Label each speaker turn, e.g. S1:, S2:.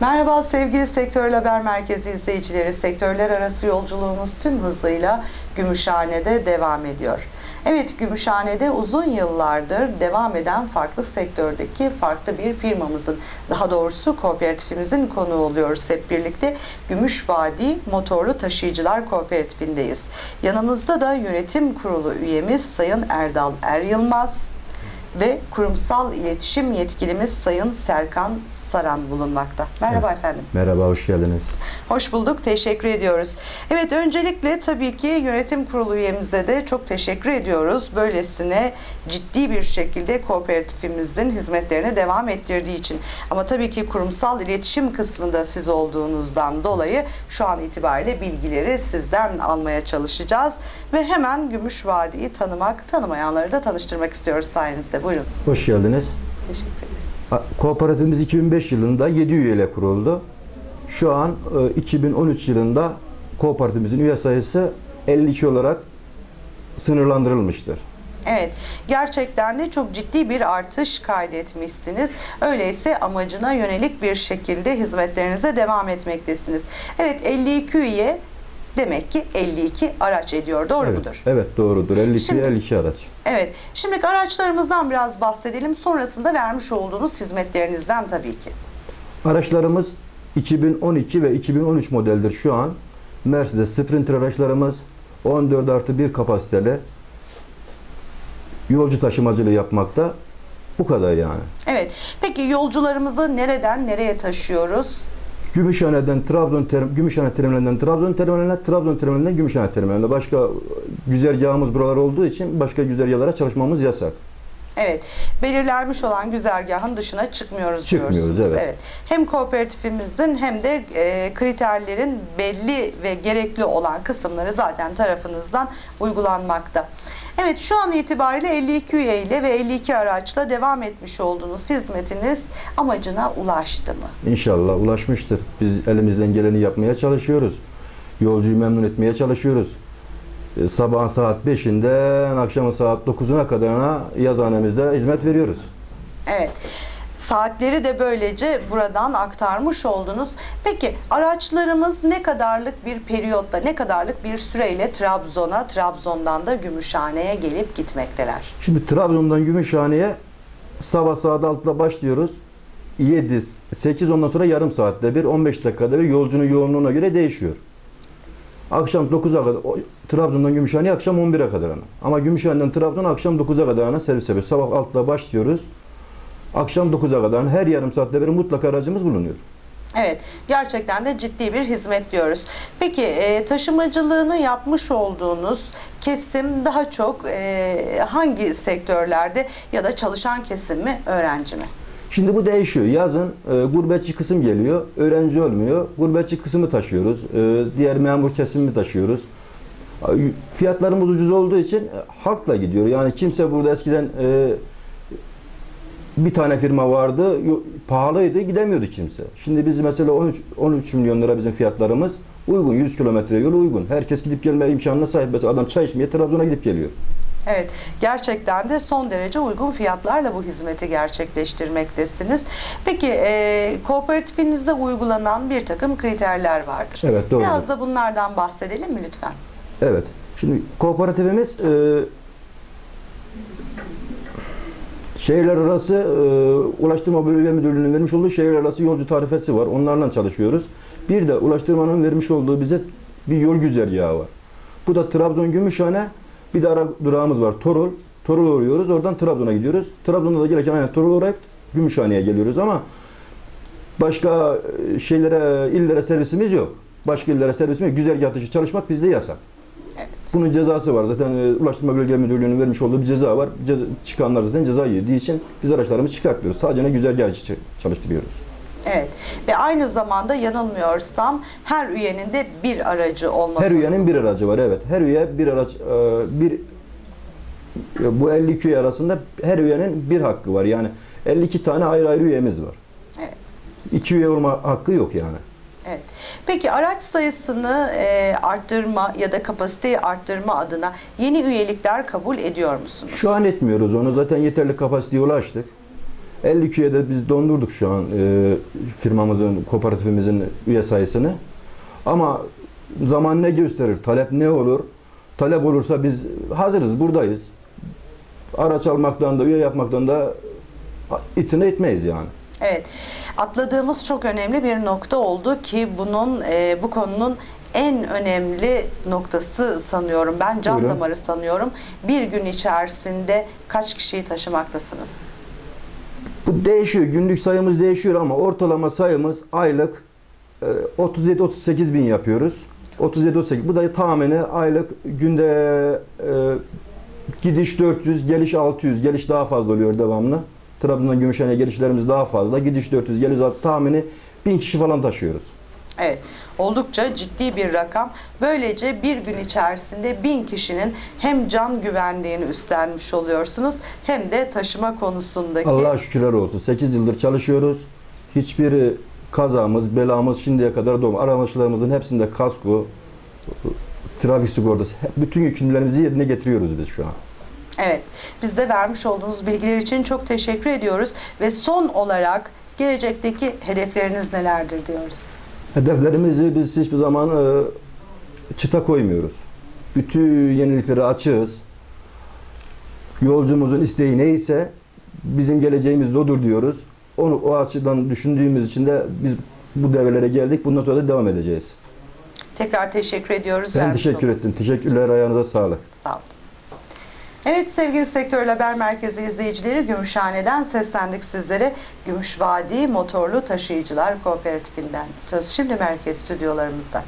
S1: Merhaba sevgili Sektör Haber Merkezi izleyicileri. Sektörler arası yolculuğumuz tüm hızıyla Gümüşhane'de devam ediyor. Evet Gümüşhane'de uzun yıllardır devam eden farklı sektördeki farklı bir firmamızın daha doğrusu kooperatifimizin konuğu oluyoruz hep birlikte. Gümüş Vadi Motorlu Taşıyıcılar Kooperatifindeyiz. Yanımızda da yönetim kurulu üyemiz Sayın Erdal Er Yılmaz ve kurumsal iletişim yetkilimiz Sayın Serkan Saran bulunmakta. Merhaba efendim.
S2: Merhaba, hoş geldiniz.
S1: Hoş bulduk, teşekkür ediyoruz. Evet, öncelikle tabii ki yönetim kurulu üyemize de çok teşekkür ediyoruz. Böylesine ciddi bir şekilde kooperatifimizin hizmetlerine devam ettirdiği için. Ama tabii ki kurumsal iletişim kısmında siz olduğunuzdan dolayı şu an itibariyle bilgileri sizden almaya çalışacağız. Ve hemen Gümüş Vadi'yi tanımak, tanımayanları da tanıştırmak istiyoruz sayenizde. Buyurun.
S2: Hoş geldiniz.
S1: Teşekkür ederiz.
S2: Kooperatifimiz 2005 yılında 7 üyeyle kuruldu. Şu an e, 2013 yılında kooperatifimizin üye sayısı 52 olarak sınırlandırılmıştır.
S1: Evet, gerçekten de çok ciddi bir artış kaydetmişsiniz. Öyleyse amacına yönelik bir şekilde hizmetlerinize devam etmektesiniz. Evet, 52 üye demek ki 52 araç ediyor. Doğru
S2: evet,
S1: mudur?
S2: Evet doğrudur. 52
S1: Şimdi-
S2: 52 araç.
S1: Evet. Şimdi araçlarımızdan biraz bahsedelim. Sonrasında vermiş olduğunuz hizmetlerinizden tabii ki.
S2: Araçlarımız 2012 ve 2013 modeldir şu an. Mercedes Sprinter araçlarımız 14 artı 1 kapasiteli yolcu taşımacılığı yapmakta. Bu kadar yani.
S1: Evet. Peki yolcularımızı nereden nereye taşıyoruz?
S2: Gümüşhane'den Trabzon ter- Gümüşhane terminalinden Trabzon terminaline, Trabzon terminalinden Gümüşhane terminaline. Başka güzergahımız buralar olduğu için başka güzergahlara çalışmamız yasak.
S1: Evet. Belirlenmiş olan güzergahın dışına çıkmıyoruz
S2: Çıkmıyoruz,
S1: diyorsunuz.
S2: evet.
S1: Hem kooperatifimizin hem de e, kriterlerin belli ve gerekli olan kısımları zaten tarafınızdan uygulanmakta. Evet şu an itibariyle 52 üye ile ve 52 araçla devam etmiş olduğunuz hizmetiniz amacına ulaştı mı?
S2: İnşallah ulaşmıştır. Biz elimizden geleni yapmaya çalışıyoruz. Yolcuyu memnun etmeye çalışıyoruz. E, Sabahın saat 5'inden akşamın saat 9'una kadarına yazıhanemizde hizmet veriyoruz.
S1: Evet. Saatleri de böylece buradan aktarmış oldunuz. Peki araçlarımız ne kadarlık bir periyotta, ne kadarlık bir süreyle Trabzon'a, Trabzon'dan da Gümüşhane'ye gelip gitmekteler?
S2: Şimdi Trabzon'dan Gümüşhane'ye sabah saat 6'da başlıyoruz. 7, 8 ondan sonra yarım saatte bir, 15 dakikada bir yolcunun yoğunluğuna göre değişiyor. Akşam 9'a kadar, Trabzon'dan Gümüşhane'ye akşam 11'e kadar ana. Ama Gümüşhane'den Trabzon'a akşam 9'a kadar ana servis yapıyoruz. Sabah 6'da başlıyoruz. Akşam 9'a kadar her yarım saatte bir mutlaka aracımız bulunuyor.
S1: Evet, gerçekten de ciddi bir hizmet diyoruz. Peki e, taşımacılığını yapmış olduğunuz kesim daha çok e, hangi sektörlerde ya da çalışan kesim mi, öğrenci mi?
S2: Şimdi bu değişiyor. Yazın e, gurbetçi kısım geliyor, öğrenci olmuyor. Gurbetçi kısmı taşıyoruz, e, diğer memur kesimi taşıyoruz. Fiyatlarımız ucuz olduğu için e, halkla gidiyor. Yani kimse burada eskiden e, bir tane firma vardı, pahalıydı, gidemiyordu kimse. Şimdi biz mesela 13 13 milyon lira bizim fiyatlarımız uygun, 100 kilometre yolu uygun. Herkes gidip gelme imkanına sahip. Mesela adam çay içmeye Trabzon'a gidip geliyor.
S1: Evet, gerçekten de son derece uygun fiyatlarla bu hizmeti gerçekleştirmektesiniz. Peki, e, kooperatifinizde uygulanan bir takım kriterler vardır.
S2: Evet, doğru.
S1: Biraz da bunlardan bahsedelim mi lütfen?
S2: Evet. Şimdi kooperatifimiz e, şehirler arası e, Ulaştırma Bölge Müdürlüğü'nün vermiş olduğu şehirler arası yolcu tarifesi var. Onlarla çalışıyoruz. Bir de Ulaştırma'nın vermiş olduğu bize bir yol güzergahı var. Bu da Trabzon Gümüşhane. Bir de ara durağımız var. Torul. Torul uğruyoruz. Oradan Trabzon'a gidiyoruz. Trabzon'da da gelirken aynen Torul uğrayıp Gümüşhane'ye geliyoruz ama başka e, şeylere, illere servisimiz yok. Başka illere servisimiz yok. Güzergah dışı çalışmak bizde yasak.
S1: Evet.
S2: Bunun cezası var. Zaten e, Ulaştırma Bölge Müdürlüğü'nün vermiş olduğu bir ceza var. Ceza, çıkanlar zaten ceza yediği için biz araçlarımızı çıkartmıyoruz. Sadece ne güzergah çalıştırıyoruz.
S1: Ve aynı zamanda yanılmıyorsam her üyenin de bir aracı olması.
S2: Her üyenin bir aracı var. Evet. Her üye bir araç, e, bir e, bu 52 üye arasında her üyenin bir hakkı var. Yani 52 tane ayrı ayrı üyemiz var.
S1: Evet.
S2: İki üye olma hakkı yok yani.
S1: Evet. Peki araç sayısını e, arttırma ya da kapasiteyi arttırma adına yeni üyelikler kabul ediyor musunuz?
S2: Şu an etmiyoruz onu. Zaten yeterli kapasiteye ulaştık. 52'ye de biz dondurduk şu an e, firmamızın, kooperatifimizin üye sayısını. Ama zaman ne gösterir, talep ne olur? Talep olursa biz hazırız, buradayız. Araç almaktan da, üye yapmaktan da itine etmeyiz yani.
S1: Evet, atladığımız çok önemli bir nokta oldu ki bunun e, bu konunun en önemli noktası sanıyorum. Ben can
S2: Buyurun.
S1: damarı sanıyorum. Bir gün içerisinde kaç kişiyi taşımaktasınız?
S2: Bu değişiyor, günlük sayımız değişiyor ama ortalama sayımız aylık e, 37-38 bin yapıyoruz. 37-38. Bu da tahmini aylık günde e, gidiş 400, geliş 600, geliş daha fazla oluyor devamlı. Trabzon'dan Gümüşhane'ye gelişlerimiz daha fazla. Gidiş 400, geliş 600, tahmini 1000 kişi falan taşıyoruz.
S1: Evet, oldukça ciddi bir rakam. Böylece bir gün içerisinde bin kişinin hem can güvenliğini üstlenmiş oluyorsunuz hem de taşıma konusundaki
S2: Allah'a şükürler olsun. 8 yıldır çalışıyoruz. Hiçbir kazamız, belamız şimdiye kadar doğum. Araçlarımızın hepsinde kasko, trafik sigortası, bütün yükümlülüklerimizi yerine getiriyoruz biz şu an.
S1: Evet, biz de vermiş olduğunuz bilgiler için çok teşekkür ediyoruz ve son olarak gelecekteki hedefleriniz nelerdir diyoruz.
S2: Hedeflerimizi biz hiçbir zaman e, çıta koymuyoruz. Bütün yeniliklere açığız. Yolcumuzun isteği neyse bizim geleceğimiz de odur diyoruz. Onu o açıdan düşündüğümüz için de biz bu devrelere geldik. Bundan sonra da devam edeceğiz.
S1: Tekrar teşekkür ediyoruz.
S2: Ben
S1: vermiş
S2: teşekkür
S1: olduğunuz
S2: ettim. Teşekkürler ayağınıza sağlık.
S1: Sağ olun. Evet sevgili Sektör Haber Merkezi izleyicileri Gümüşhane'den seslendik sizlere. Gümüşvadi Motorlu Taşıyıcılar Kooperatifinden. Söz şimdi merkez stüdyolarımızda.